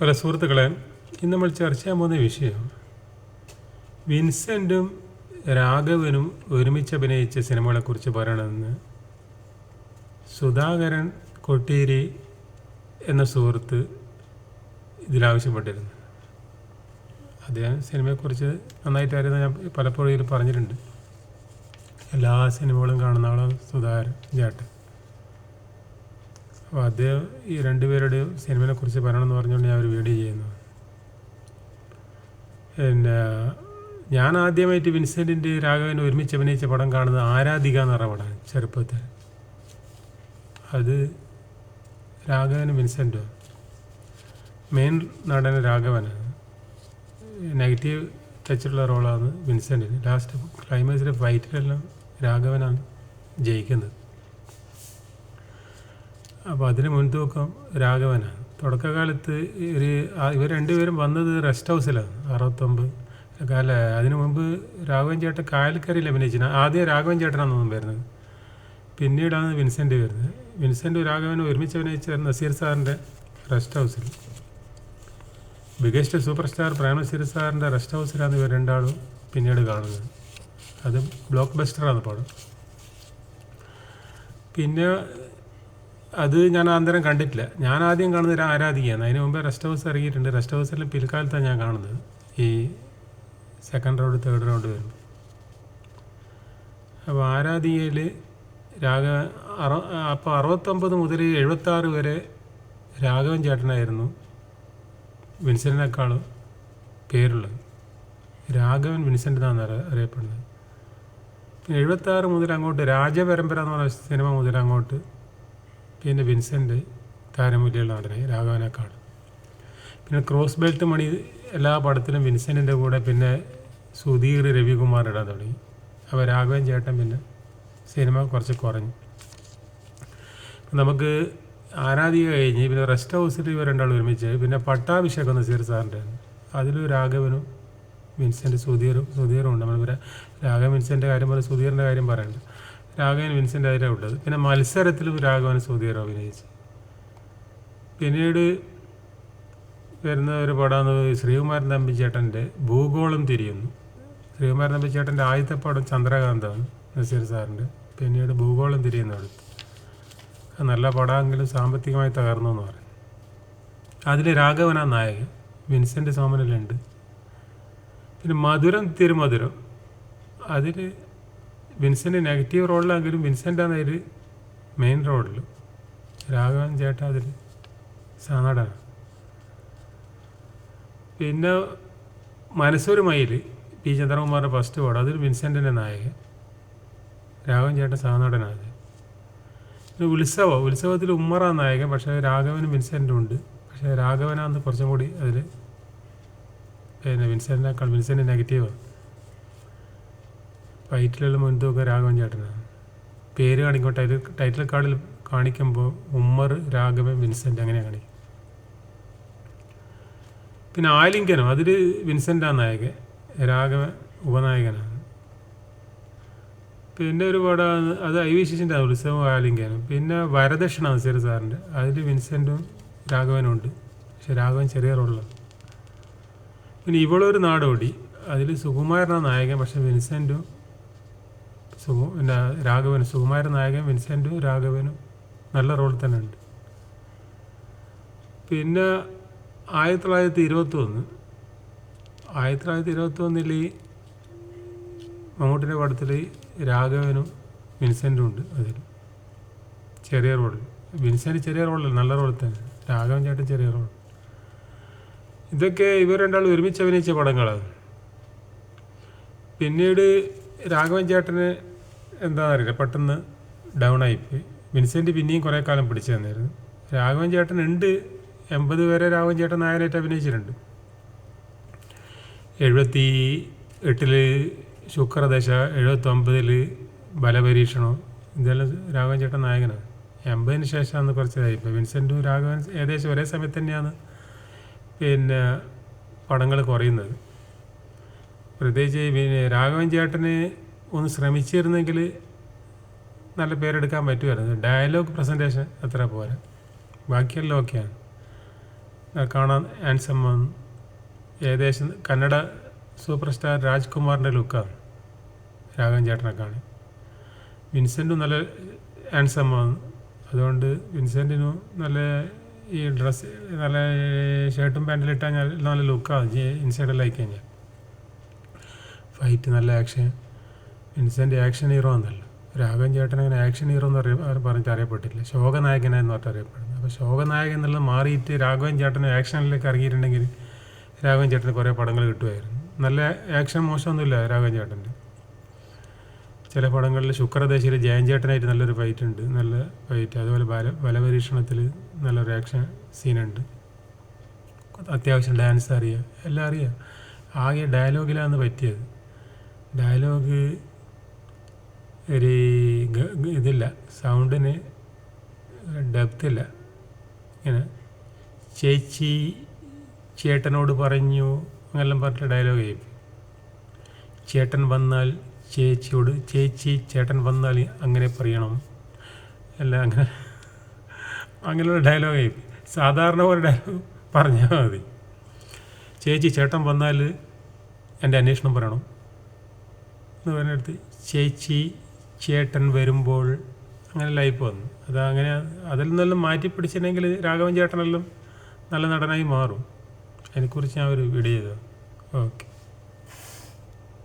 പല സുഹൃത്തുക്കളെ ഇന്ന് നമ്മൾ ചർച്ച ചെയ്യാൻ പോകുന്ന വിഷയം വിൻസെന്റും രാഘവനും ഒരുമിച്ച് അഭിനയിച്ച സിനിമകളെക്കുറിച്ച് പറയണമെന്ന് സുധാകരൻ കൊട്ടേരി എന്ന സുഹൃത്ത് ഇതിലാവശ്യപ്പെട്ടിരുന്നു. അദ്ദേഹം സിനിമയെക്കുറിച്ച് നന്നായിട്ട് അറിയുന്ന ഞാൻ പലപ്പോഴും ഇതിൽ പറഞ്ഞിട്ടുണ്ട്. എല്ലാ സിനിമകളും കാണുന്ന ആളാണ് സുധാകരൻ ചേട്ടൻ. അപ്പോൾ അദ്ദേഹം ഈ രണ്ടുപേരുടെയും സിനിമയെ കുറിച്ച് പറയണമെന്ന് പറഞ്ഞുകൊണ്ട് ഞാൻ ഒരു വീഡിയോ ചെയ്യുന്നു. പിന്നെ ഞാൻ ആദ്യമായിട്ട് വിൻസെന്റിന്റെ രാഘവൻ ഒരുമിച്ച് അഭിനയിച്ച പടം കാണുന്നത് ആരാധിക എന്ന് പറഞ്ഞ പടമാണ് ചെറുപ്പത്തിൽ. അത് രാഘവനും വിൻസെന്റും മെയിൻ നടൻ രാഘവനാണ് നെഗറ്റീവ് ടച്ചുള്ള റോളാണ് വിൻസെന്റിന് ലാസ്റ്റ് ക്ലൈമാക്സിലെ ഫൈറ്റിലെല്ലാം രാഘവനാണ് ജയിക്കുന്നത്. അപ്പോൾ അതിന് മുൻതൂക്കം രാഘവനാണ്. തുടക്കകാലത്ത് ഒരു ഇവർ രണ്ടുപേരും വന്നത് റെസ്റ്റ് ഹൗസിലാണ് അറുപത്തൊമ്പത് കാല അതിനു മുമ്പ് രാഘവൻ ചേട്ടൻ കായൽക്കരയിൽ അഭിനയിച്ചിന് ആദ്യം രാഘവൻ ചേട്ടനാണ് തോന്നും വരുന്നത്. പിന്നീടാണ് വിൻസെന്റ് വരുന്നത്. വിൻസെന്റ് രാഘവനും ഒരുമിച്ച് അഭിനയിച്ച നസീർ സാറിന്റെ റെസ്റ്റ് ഹൗസിൽ ബിഗസ്റ്റ് സൂപ്പർ സ്റ്റാർ പ്രേമനസീർ സാറിന്റെ റെസ്റ്റ് ഹൗസിലാണ് ഇവർ രണ്ടാളും പിന്നീട് കാണുന്നത്. അത് ബ്ലോക്ക് ബസ്റ്ററാണ് പടം. പിന്നെ അത് ഞാൻ അന്നേരം കണ്ടിട്ടില്ല. ഞാൻ ആദ്യം കാണുന്നത് ആരാധികയാണ്. അതിന് മുമ്പേ റെസ്റ്റ് ഹൗസ് ഇറങ്ങിയിട്ടുണ്ട്. റെസ്റ്റ് ഹൗസിൽ പിൽക്കാലത്താണ് ഞാൻ കാണുന്നത്. ഈ സെക്കൻഡ് റൗണ്ട് തേർഡ് റൗണ്ട് വരുമ്പോൾ അപ്പോൾ ആരാധികയിൽ രാഘ അറ അപ്പോൾ അറുപത്തൊമ്പത് മുതൽ എഴുപത്താറ് വരെ രാഘവൻ ചേട്ടനായിരുന്നു വിൻസെന്റിനേക്കാളും പേരുള്ളത്. രാഘവൻ വിൻസെന്റ് എന്നാണ് അറിയ അറിയപ്പെടുന്നത്. പിന്നെ എഴുപത്താറ് മുതൽ അങ്ങോട്ട് രാജപരമ്പര എന്ന് പറഞ്ഞ സിനിമ മുതൽ അങ്ങോട്ട് പിന്നെ വിൻസെന്റ് താരമൂല്യമുള്ള നടനായി രാഘവനക്കാട് പിന്നെ ക്രോസ് ബെൽറ്റ് മണി എല്ലാ പടത്തിലും വിൻസെന്റിന്റെ കൂടെ പിന്നെ സുധീർ രവികുമാർ ഇടാൻ തുടങ്ങി. അപ്പോൾ രാഘവൻ ചേട്ടൻ പിന്നെ സിനിമ കുറച്ച് കുറഞ്ഞു. നമുക്ക് ആരാധിക കഴിഞ്ഞ് പിന്നെ റെസ്റ്റ് ഹൗസിൽ ഇവർ രണ്ടാൾ ഒരുമിച്ച് പിന്നെ പട്ടാഭിഷേകം നസീർ സാറിന്റെ അതിലും രാഘവനും വിൻസെന്റ് സുധീറും സുധീറും ഉണ്ട്. നമ്മൾ രാഘവൻ വിൻസെന്റെ കാര്യം പറഞ്ഞാൽ സുധീറിന്റെ കാര്യം പറയണ്ട രാഘവൻ വിൻസെന്റ് അതിലാണ് ഉള്ളത്. പിന്നെ മത്സരത്തിലും രാഘവൻ സുധീറും അഭിനയിച്ചു. പിന്നീട് വരുന്ന ഒരു പടമാണ് ശ്രീകുമാരൻ തമ്പിച്ചേട്ടന്റെ ഭൂഗോളം തിരിയുന്നു. ശ്രീകുമാരൻ തമ്പിച്ചേട്ടന്റെ ആദ്യത്തെ പടം ചന്ദ്രകാന്താണ് നസീർ സാറിന്റെ. പിന്നീട് ഭൂഗോളം തിരിയുന്ന എടുത്തു നല്ല പടമെങ്കിലും സാമ്പത്തികമായി തകർന്നു എന്ന് പറയും അതിൽ രാഘവനാ നായകൻ വിൻസെന്റ് സോമനിലുണ്ട്. പിന്നെ മധുരം തിരുമധുരം. അതിൽ വിൻസെന്റ് നെഗറ്റീവ് റോളിലാണെങ്കിലും വിൻസെന്റാണ് അതിൽ മെയിൻ റോളിൽ രാഘവൻ ചേട്ടൻ അതിൽ സാനടാണ് പിന്നെ മനസ്സൊരു മയിൽ പി ചന്ദ്രകുമാറിന്റെ ഫസ്റ്റ് പാട് അതിൽ വിൻസെന്റിന്റെ നായകൻ രാഘവൻ ചേട്ടൻ സഹനടനാണ് പിന്നെ ഉത്സവം ഉത്സവത്തിൽ ഉമ്മറ നായകൻ പക്ഷേ രാഘവനും വിൻസെന്റും ഉണ്ട്. പക്ഷേ രാഘവനാന്ന് കുറച്ചും കൂടി അതിൽ പിന്നെ വിൻസെന്റിനേക്കാൾ വിൻസെന്റ് നെഗറ്റീവാണ്. ഫൈറ്റിലുള്ള മുൻതൂക്കം രാഘവൻ ചേട്ടനാണ്. പേര് കാണിക്കുമ്പോൾ ടൈറ്റിൽ ടൈറ്റിൽ കാർഡിൽ കാണിക്കുമ്പോൾ ഉമ്മർ രാഘവൻ വിൻസെന്റ് അങ്ങനെ കാണിക്കും പിന്നെ ആലിംഗനം അതിൽ വിൻസെന്റാണ് നായകൻ. രാഘവൻ ഉപനായകനാണ്. പിന്നെ ഒരു പടമാണ് അത് ഐ വി ശിശിന്റെ ഉത്സവം ആലിംഗനം. പിന്നെ വരദക്ഷിണ നസീർ സാറിന്റെ. അതിൽ വിൻസെന്റും രാഘവനും ഉണ്ട്. പക്ഷെ രാഘവൻ ചെറിയ റോളിലാണ്. പിന്നെ ഇവളൊരു നാടോടി. അതിൽ സുകുമാരനാണ് നായകൻ പക്ഷെ വിൻസെന്റും സുഗു പിന്നെ രാഘവനും സുകുമാരൻ നായകൻ വിൻസെന്റും രാഘവനും നല്ല റോൾ തന്നെ ഉണ്ട് പിന്നെ ആയിരത്തി തൊള്ളായിരത്തി ഇരുപത്തി ഒന്ന് ആയിരത്തി തൊള്ളായിരത്തി ഇരുപത്തി ഒന്നിൽ മമ്മൂട്ടിന്റെ പടത്തിൽ രാഘവനും വിൻസെന്റും ഉണ്ട് അതിൽ. ചെറിയ റോൾ വിൻസെന്റ് ചെറിയ റോളല്ല നല്ല റോൾ തന്നെ. രാഘവൻ ചേട്ടൻ ചെറിയ റോൾ ഇതൊക്കെ ഇവർ രണ്ടാളും ഒരുമിച്ച് അഭിനയിച്ച പടങ്ങളാണ്. പിന്നീട് രാഘവൻ ചേട്ടന് എന്താണെന്ന് അറിയില്ല പെട്ടെന്ന് ഡൗൺ ആയിപ്പോയി വിൻസെന്റ് പിന്നെയും കുറേ കാലം പിടിച്ചു തന്നായിരുന്നു. രാഘവൻ ചേട്ടൻ ഉണ്ട്. എൺപത് വരെ രാഘവൻ ചേട്ടൻ നായനായിട്ട് അഭിനയിച്ചിട്ടുണ്ട്. എഴുപത്തി എട്ടിൽ ശുക്രദശ എഴുപത്തൊമ്പതിൽ ബലപരീക്ഷണം ഇതെല്ലാം രാഘവൻ ചേട്ടൻ നായകനാണ്. എൺപതിന് ശേഷമാണ് കുറച്ചതായി ഇപ്പോൾ വിൻസെന്റും രാഘവൻ ഏകദേശം ഒരേ സമയത്ത് തന്നെയാണ് പിന്നെ പടങ്ങൾ കുറയുന്നത്. പ്രത്യേകിച്ച് പിന്നെ രാഘവൻ ചേട്ടന് ഒന്ന് ശ്രമിച്ചിരുന്നെങ്കിൽ നല്ല പേരെടുക്കാൻ പറ്റുമായിരുന്നു. ഡയലോഗ് പ്രസന്റേഷൻ അത്ര പോരാ. ബാക്കിയെല്ലാം ഓക്കെയാണ് കാണാൻ ആൻസം വന്നു ഏകദേശം കന്നഡ സൂപ്പർ സ്റ്റാർ രാജ്കുമാറിന്റെ ലുക്കാണ് രാഘവൻ ചേട്ടനെ കാണി വിൻസെന്റും നല്ല ആൻസം വന്നു അതുകൊണ്ട് വിൻസെന്റിനും നല്ല ഈ ഡ്രസ്സ് നല്ല ഷർട്ടും പാന്റിലും ഇട്ടാൽ നല്ല ലുക്കാണ് ഇൻസൈഡിലായി കഴിഞ്ഞാൽ ഫൈറ്റ് നല്ല ആക്ഷൻ വിൻസെന്റ് ആക്ഷൻ ഹീറോ എന്നല്ല. രാഘവൻ ചേട്ടൻ അങ്ങനെ ആക്ഷൻ ഹീറോ എന്ന് അറിയ പറഞ്ഞിട്ട് അറിയപ്പെട്ടില്ല ശോകനായകനെന്ന് പറഞ്ഞിട്ട് അറിയപ്പെടുന്നത്. അപ്പോൾ ശോകനായകൻ എന്നുള്ളത് മാറിയിട്ട് രാഘവൻ ചേട്ടൻ ആക്ഷനിലേക്ക് ഇറങ്ങിയിട്ടുണ്ടെങ്കിൽ രാഘവൻ ചേട്ടന് കുറേ പടങ്ങൾ കിട്ടുമായിരുന്നു. നല്ല ആക്ഷൻ മോശമൊന്നുമില്ല രാഘവൻ ചേട്ടന്റെ. ചില പടങ്ങളിൽ ശുക്രദേശിയിൽ ജയൻ ചേട്ടനായിട്ട് നല്ലൊരു ഫൈറ്റ് ഉണ്ട് നല്ല ഫൈറ്റ്. അതുപോലെ ബല ബലപരീക്ഷണത്തിൽ നല്ലൊരു ആക്ഷൻ സീനുണ്ട്. അത്യാവശ്യം ഡാൻസ് അറിയാം. എല്ലാം അറിയാം. ആകെ ഡയലോഗിലാണ് പറ്റിയത്. ഡയലോഗ് ഒരു ഇതില്ല. സൗണ്ടിന് ഡെപ്ത് ഇല്ല. ഇങ്ങനെ ചേച്ചി ചേട്ടനോട് പറഞ്ഞു അങ്ങനെല്ലാം പറഞ്ഞിട്ട് ഡയലോഗ് ചെയ്യും ചേട്ടൻ വന്നാൽ ചേച്ചിയോട് ചേച്ചി ചേട്ടൻ വന്നാൽ അങ്ങനെ പറയണം. അല്ല അങ്ങനെ അങ്ങനെയുള്ള ഡയലോഗ് ചെയ്യും സാധാരണ പോലെ ഡയലോഗ് പറഞ്ഞാൽ മതി. ചേച്ചി ചേട്ടൻ വന്നാൽ എന്റെ അന്വേഷണം പറയണം. എന്ന് പറഞ്ഞെടുത്ത് ചേച്ചി ചേട്ടൻ വരുമ്പോൾ അങ്ങനെ ലൈഫ് വന്നു. അത് അങ്ങനെ അതിൽ നിന്നെല്ലാം മാറ്റി പിടിച്ചില്ലെങ്കിൽ രാഘവൻ ചേട്ടനെല്ലാം നല്ല നടനായി മാറും. അതിനെക്കുറിച്ച് ഞാൻ ഒരു വീഡിയോ ചെയ്തു ഓക്കെ